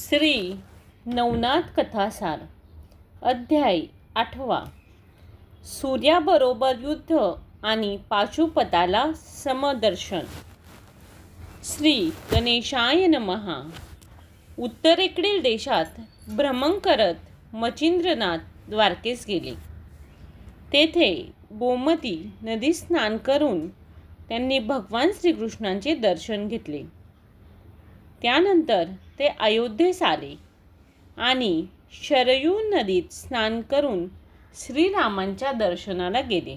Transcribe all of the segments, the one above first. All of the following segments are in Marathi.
श्री नवनाथ कथासार अध्याय आठवा. सूर्याबरोबर युद्ध आणि पाशुपताला समदर्शन. श्री गणेशाय नमहा उत्तरेकडील देशात भ्रमण करत मचिंद्रनाथ द्वारकेस गेले. तेथे गोमती नदी स्नान करून त्यांनी भगवान श्रीकृष्णांचे दर्शन घेतले. त्यानंतर ते अयोध्येस आले आणि शरयू नदीत स्नान करून श्रीरामांच्या दर्शनाला गेले.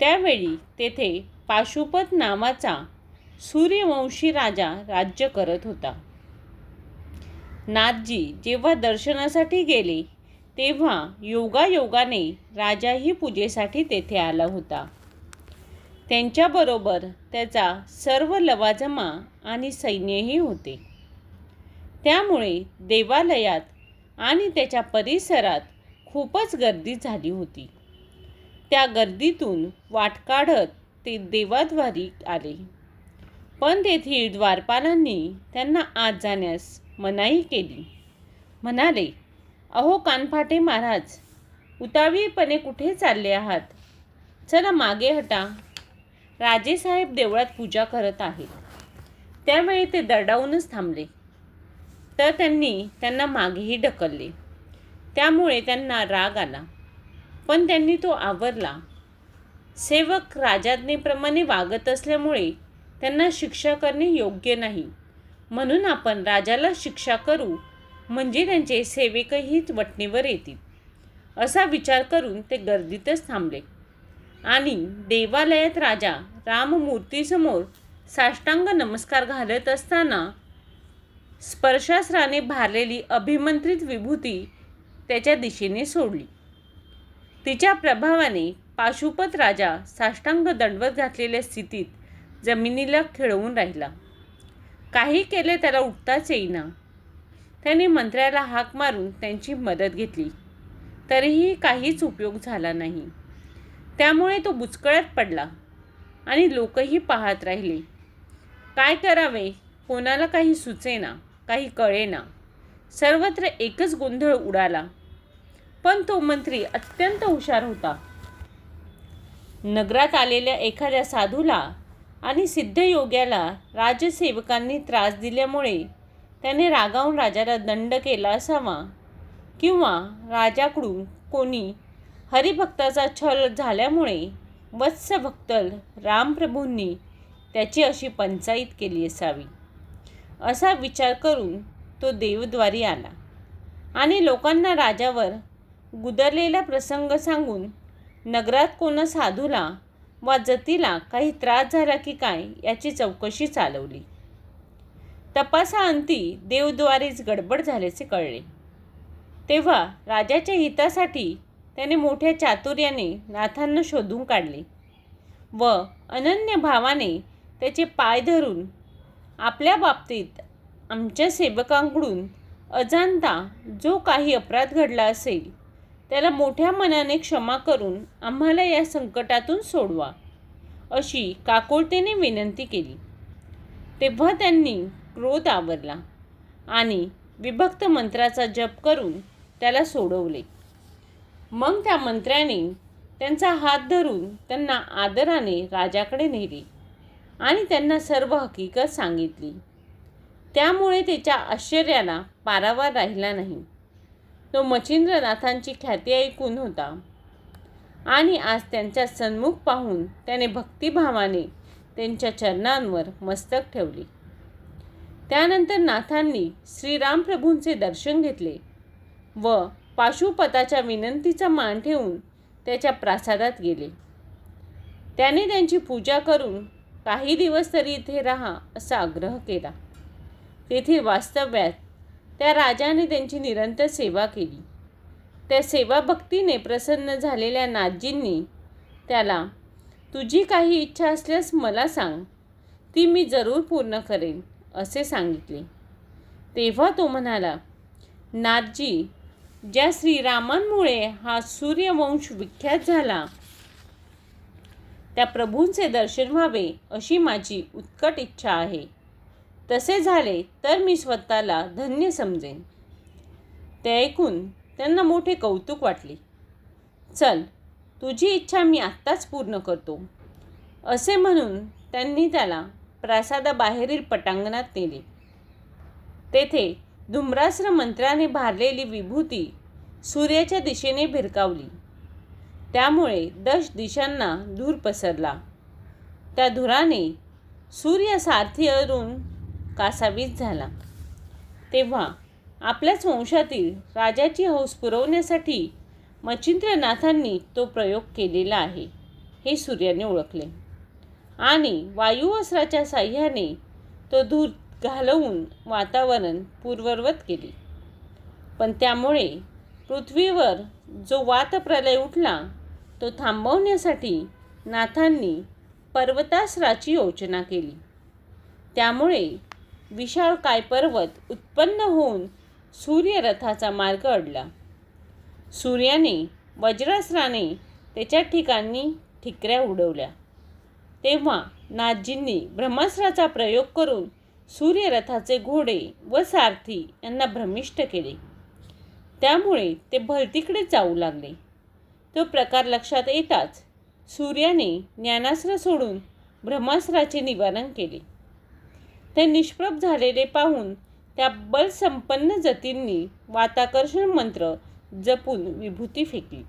त्यावेळी तेथे पाशुपत नावाचा सूर्यवंशी राजा राज्य करत होता. नाथजी जेव्हा दर्शनासाठी गेले तेव्हा योगायोगाने राजाही पूजेसाठी तेथे आला होता. त्यांच्याबरोबर त्याचा सर्व लवाजमा आणि सैन्यही होते. त्यामुळे देवालयात आणि त्याच्या परिसरात खूपच गर्दी झाली होती. त्या गर्दीतून वाट काढत ते देवाद्वारी आले. पण तेथील द्वारपालांनी त्यांना आत जाण्यास मनाई केली. म्हणाले अहो कानफाटे महाराज उतावीपणे कुठे चालले आहात? चला मागे हटा. राजेसाहेब देवळात पूजा करत आहेत. त्यावेळी ते दरडावूनच थांबले. तर त्यांनी त्यांना मागेही ढकलले. त्यामुळे त्यांना राग आला. पण त्यांनी तो आवरला. सेवक राजाज्ञेप्रमाणे वागत असल्यामुळे त्यांना शिक्षा करणे योग्य नाही. म्हणून आपण राजाला शिक्षा करू म्हणजे त्यांचे सेवकही वटणीवर येतील. असा विचार करून ते गर्दीतच थांबले. आणि देवालयात राजा राममूर्तीसमोर साष्टांग नमस्कार घालत असताना स्पर्शास्त्राने भारलेली अभिमंत्रित विभूती त्याच्या दिशेने सोडली. तिच्या प्रभावाने पाशुपत राजा साष्टांग दंडवत घातलेल्या स्थितीत जमिनीला खेळवून राहिला. काही केले त्याला उठताच येईना. त्याने मंत्र्याला हाक मारून त्यांची मदत घेतली. तरीही काहीच उपयोग झाला नाही. त्यामुळे तो बुचकळ्यात पडला आणि लोकही पाहत राहिले. काय करावे? कोणाला काही सुचेना काही कळेना. सर्वत्र एकच गोंधळ उडाला. पण तो मंत्री अत्यंत हुशार होता. नगरात आलेल्या एखाद्या साधूला आणि सिद्धयोग्याला राजसेवकांनी त्रास दिल्यामुळे त्याने रागावून राजाला दंड केला असावा किंवा राजाकडून कोणी हरिभक्ताचा छल झाल्यामुळे वत्सभक्तल रामप्रभूंनी त्याची अशी पंचायत केली असावी. असा विचार करून तो देवद्वारी आला आणि लोकांना राजावर गुदरलेला प्रसंग सांगून नगरात कोणा साधूला वा जतीला काही त्रास झाला की काय याची चौकशी चालवली. तपासाअंती देवद्वारीच गडबड झाल्याचे कळले. तेव्हा राजाच्या हितासाठी त्याने मोठ्या चातुर्याने नाथांना शोधून काढले व अनन्य भावाने त्याचे पाय धरून आपल्या बाबतीत आमच्या सेवकांकडून अजाणता जो काही अपराध घडला असेल त्याला मोठ्या मनाने क्षमा करून आम्हाला या संकटातून सोडवा अशी काकुळतेने विनंती केली. तेव्हा त्यांनी क्रोध आवरला आणि विभक्त मंत्राचा जप करून त्याला सोडवले. मग त्या मंत्र्याने त्यांचा हात धरून त्यांना आदराने राजाकडे नेले आणि त्यांना सर्व हकीकत सांगितली. त्यामुळे त्याच्या आश्चर्याला पारावार राहिला नाही. तो मच्छिंद्रनाथांची ख्याती ऐकून होता आणि आज त्यांच्या सन्मुख पाहून त्याने भक्तिभावाने त्यांच्या चरणांवर मस्तक ठेवले. त्यानंतर नाथांनी श्रीरामप्रभूंचे दर्शन घेतले व पाशुपताच्या विनंतीचा मान ठेवून त्याच्या प्रासादात गेले. त्याने त्यांची पूजा करून काही दिवस तरी इथे राहा असा आग्रह केला. तेथे वास्तव्यात त्या राजाने त्यांची निरंतर सेवा केली. त्या सेवाभक्तीने प्रसन्न झालेल्या नाथजींनी त्याला तुझी काही इच्छा असल्यास मला सांग. ती मी जरूर पूर्ण करेन असे सांगितले. तेव्हा तो म्हणाला नाथजी ज्या श्रीरामांमुळे हा सूर्यवंश विख्यात झाला त्या प्रभूंचे दर्शन व्हावे अशी माझी उत्कट इच्छा आहे. तसे झाले तर मी स्वतःला धन्य समजेन. ते ऐकून त्यांना मोठे कौतुक वाटले. चल तुझी इच्छा मी आत्ताच पूर्ण करतो. असे म्हणून त्यांनी त्याला प्रासादाबाहेरील पटांगणात नेले. तेथे धुम्रास्त्र मंत्राने भारलेली विभूती सूर्याच्या दिशेने भिरकावली. त्यामुळे दश दिशांना धूर पसरला. त्या धुराने सूर्य सारथी अरून कासावीस झाला. तेव्हा आपल्याच वंशातील राजाची हौस पुरवण्यासाठी मच्छिंद्रनाथांनी तो प्रयोग केलेला आहे हे सूर्याने ओळखले. आणि वायुअस्त्राच्या साह्याने तो धूर घालवून वातावरण पूर्ववत केले. पण त्यामुळे पृथ्वीवर जो वातप्रलय उठला तो थांबवण्यासाठी नाथांनी पर्वतासराची योजना केली. त्यामुळे विशाळ काय पर्वत उत्पन्न होऊन सूर्यरथाचा मार्ग अडला. सूर्याने वज्रास्त्राने त्याच्या ठिकाणी ठिकऱ्या उडवल्या. तेव्हा नाथजींनी ब्रह्मास्त्राचा प्रयोग करून सूर्यरथाचे घोडे व सारथी यांना भ्रमिष्ट केले. त्यामुळे ते भलतीकडे जाऊ लागले. तो प्रकार लक्षात येताच सूर्याने ज्ञानास्त्र सोडून ब्रह्मास्त्राचे निवारण केले. ते निष्प्रभ झालेले पाहून त्या बलसंपन्न जतींनी वाताकर्षण मंत्र जपून विभूती फेकली.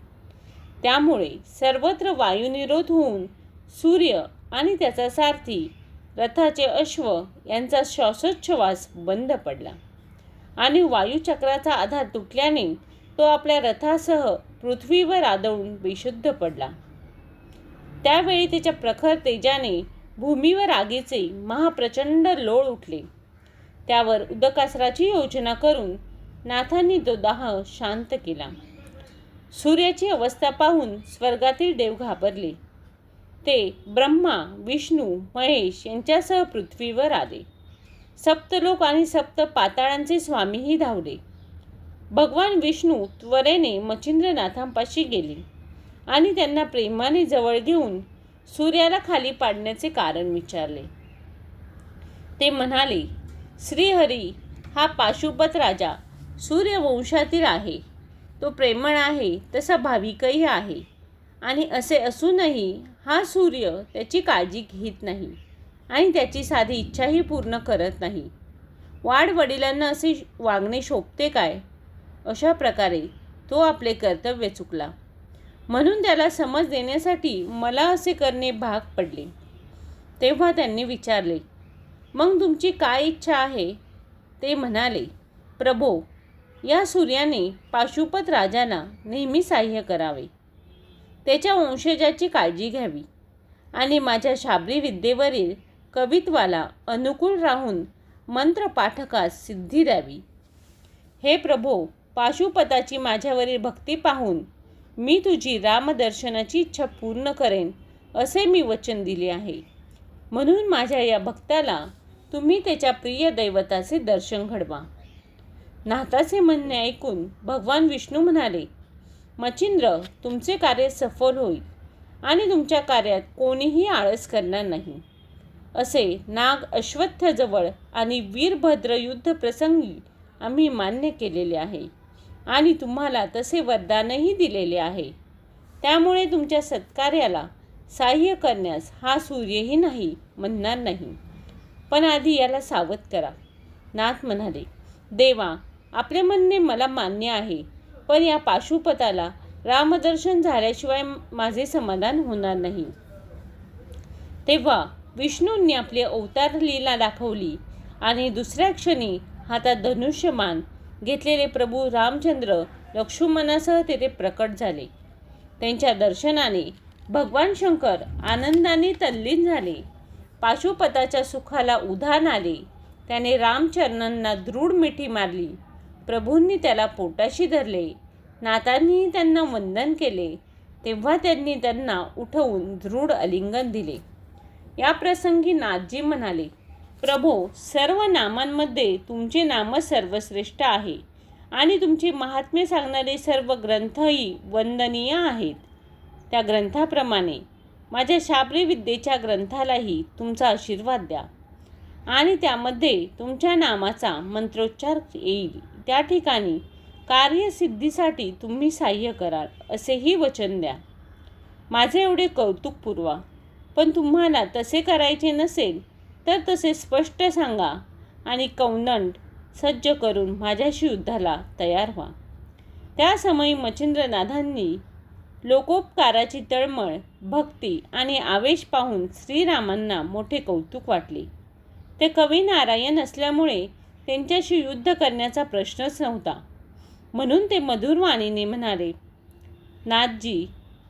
त्यामुळे सर्वत्र वायुनिरोध होऊन सूर्य आणि त्याचा सारथी रथाचे अश्व यांचा श्वासोच्छवास बंद पडला. आणि वायुचक्राचा आधार तुटल्याने तो आपल्या रथासह पृथ्वीवर आदळून बेशुद्ध पडला. त्यावेळी त्याच्या प्रखर तेजाने भूमीवर आगीचे महाप्रचंड लोळ उठले. त्यावर उदकासराची योजना करून नाथांनी तो दाह शांत केला. सूर्याची अवस्था पाहून स्वर्गातील देव घाबरले. ते ब्रह्मा विष्णू महेश यांच्यासह पृथ्वीवर आले. सप्तलोक आणि सप्त पाताळांचे स्वामीही धावले. भगवान विष्णू त्वरेने मच्छिंद्रनाथांपाशी गेले आणि त्यांना प्रेमाने जवळ घेऊन सूर्याला खाली पाडण्याचे कारण विचारले. ते म्हणाले श्रीहरी हा पाशुपत राजा सूर्यवंशातील आहे. तो प्रेमळ आहे तसा भाविकही आहे आणि असे असूनही हा सूर्य त्याची काळजी घेत नाही आणि त्याची साधी इच्छाही पूर्ण करत नाही. वाडवडिलांना असे वागणे शोभते काय? अशा प्रकारे तो आपले कर्तव्य चुकला. म्हणून त्याला समज देण्यासाठी मला असे करणे भाग पडले. तेव्हा त्यांनी विचारले मग तुमची काय इच्छा आहे? ते म्हणाले प्रभो या सूर्याने पाशुपत राजाला नेहमी साह्य करावे. त्याच्या वंशजाची काळजी घ्यावी. आणि माझ्या शाबरी विद्येवरील कवित्वाला अनुकूल राहून मंत्रपाठकास सिद्धी द्यावी. हे प्रभो पाशुपताची माझ्यावरील भक्ती पाहून मी तुझी रामदर्शनाची इच्छा पूर्ण करेन असे मी वचन दिले आहे. म्हणून माझ्या या भक्ताला तुम्ही त्याच्या प्रिय दैवताचे दर्शन घडवा. नाथाचे म्हणणे ऐकून भगवान विष्णू म्हणाले मचिंद्र तुमचे कार्य सफल होईल आणि तुमच्या कार्यात कोणीही आळस करणार नाही. असे नाग अश्वत्थजवळ आणि वीरभद्र युद्ध प्रसंगी आम्ही मान्य केलेले आहे आणि तुम्हाला तसे वरदानही दिलेले आहे. त्यामुळे तुमच्या सत्कार्याला साह्य करण्यास हा सूर्यही नाही म्हणणार नाही. पण आधी याला सावध करा. नाथ म्हणाले देवा आपले म्हणणे मला मान्य आहे. पण या पाशुपताला रामदर्शन झाल्याशिवाय माझे समाधान होणार नाही. तेव्हा विष्णूंनी आपली अवतार लीला दाखवली आणि दुसऱ्या क्षणी हातात धनुष्यमान घेतलेले प्रभू रामचंद्र लक्ष्मणासह तेथे प्रकट झाले. त्यांच्या दर्शनाने भगवान शंकर आनंदाने तल्लीन झाले. पाशुपताच्या सुखाला उधाण आले. त्याने रामचरणांना दृढ मिठी मारली. प्रभूंनी त्याला पोटाशी धरले. नातांनीही त्यांना वंदन केले. तेव्हा त्यांनी त्यांना उठवून दृढ अलिंगन दिले. या प्रसंगी नाथजी म्हणाले प्रभो सर्व नामांमध्ये तुमचे नाम सर्वश्रेष्ठ आहे आणि तुमचे महात्म्य सांगणारे सर्व ग्रंथही वंदनीय आहेत. त्या ग्रंथाप्रमाणे माझ्या शाबरी विद्येच्या ग्रंथालाही तुमचा आशीर्वाद द्या आणि त्यामध्ये तुमच्या नामाचा मंत्रोच्चार येईल. त्या ठिकाणी कार्यसिद्धीसाठी तुम्ही सहाय्य कराल असेही वचन द्या. माझे एवढे कौतुक पुरवा. पण तुम्हाला तसे करायचे नसेल तर तसे स्पष्ट सांगा आणि कौनंड सज्ज करून माझ्याशी युद्धाला तयार व्हा. त्या समयी मच्छिंद्रनाथांनी लोकोपकाराची तळमळ भक्ती आणि आवेश पाहून श्रीरामांना मोठे कौतुक वाटले. ते कवी नारायण असल्यामुळे त्यांच्याशी युद्ध करण्याचा प्रश्नच नव्हता. म्हणून ते मधुर वाणीने म्हणाले नाथजी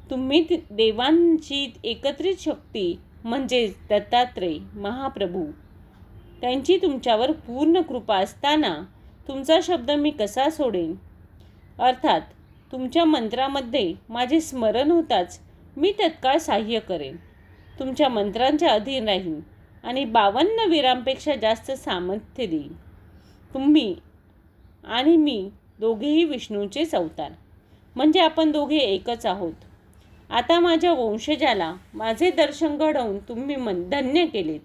तुम्ही देवांची एकत्रित शक्ती म्हणजेच दत्तात्रय महाप्रभू त्यांची तुमच्यावर पूर्ण कृपा असताना तुमचा शब्द मी कसा सोडेन? अर्थात तुमच्या मंत्रामध्ये माझे स्मरण होताच मी तत्काळ सहाय्य करेन. तुमच्या मंत्रांच्या अधीन राहीन आणि बावन्न वीरांपेक्षा जास्त सामर्थ्य देईन. तुम्ही आणि मी दोघेही विष्णूचेच अवतार म्हणजे आपण दोघे एकच आहोत. आता माझ्या वंशजाला माझे दर्शन घडवून तुम्ही मन धन्य केलेत.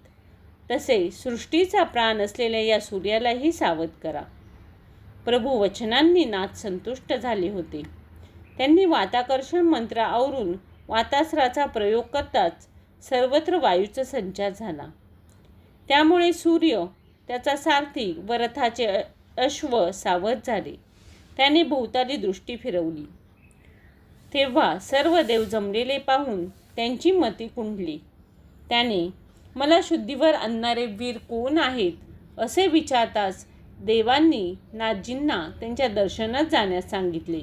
तसे सृष्टीचा प्राण असलेल्या या सूर्यालाही सावध करा. प्रभू वचनांनी नाथ संतुष्ट झाले होते. त्यांनी वाताकर्षण मंत्र आवरून वातास्राचा प्रयोग करताच सर्वत्र वायूचा संचार झाला. त्यामुळे सूर्य त्याचा सारथी व रथाचे अ- अश्व सावध झाले. त्याने भोवताली दृष्टी फिरवली. तेव्हा सर्व देव जमलेले पाहून त्यांची मती कुंडली. त्याने मला शुद्धीवर आणणारे वीर कोण आहेत असे विचारताच देवांनी नाथजींना त्यांच्या दर्शनात जाण्यास सांगितले.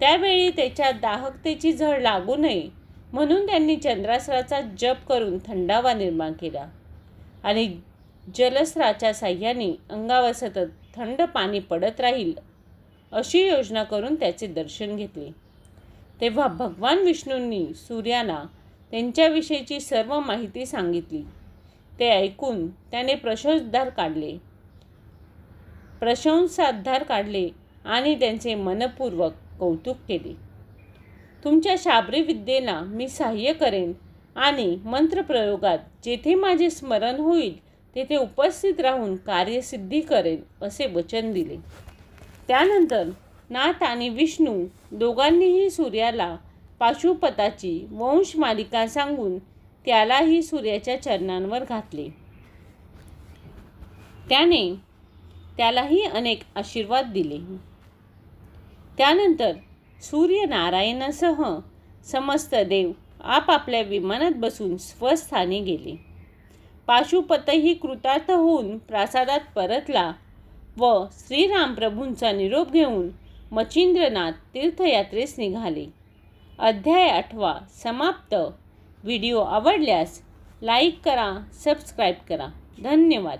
त्यावेळी त्याच्या दाहकतेची झळ लागू नये म्हणून त्यांनी चंद्रासराचा जप करून थंडावा निर्माण केला. आणि जलस्त्राच्या साह्याने अंगावर सतत थंड पाणी पडत राहील अशी योजना करून त्याचे दर्शन घेतले. तेव्हा भगवान विष्णूंनी सूर्याला त्यांच्याविषयीची सर्व माहिती सांगितली. ते ऐकून त्याने प्रशंसधार काढले. प्रशंसाधार काढले आणि त्यांचे मनपूर्वक कौतुक केले. तुमच्या शाबरी विद्येला मी सहाय्य करेन आणि मंत्रप्रयोगात जेथे माझे स्मरण होईल तेथे उपस्थित राहून कार्यसिद्धी करेल असे वचन दिले. त्यानंतर नाथ आणि विष्णू दोघांनीही सूर्याला पाशुपताची वंशमालिका सांगून त्यालाही सूर्याच्या चरणांवर घातले. त्याने त्यालाही अनेक आशीर्वाद दिले. त्यानंतर सूर्यनारायणासह समस्त देव आपापल्या विमानात बसून स्वस्थानी गेले. पाशुपतही कृतार्थ होऊन प्रासादात परतला व श्रीरामप्रभूंचा निरोप घेऊन मच्छिंद्रनाथ तीर्थयात्रेस निघाले. अध्याय आठवा समाप्त. व्हिडिओ आवडल्यास लाईक करा सबस्क्राईब करा. धन्यवाद.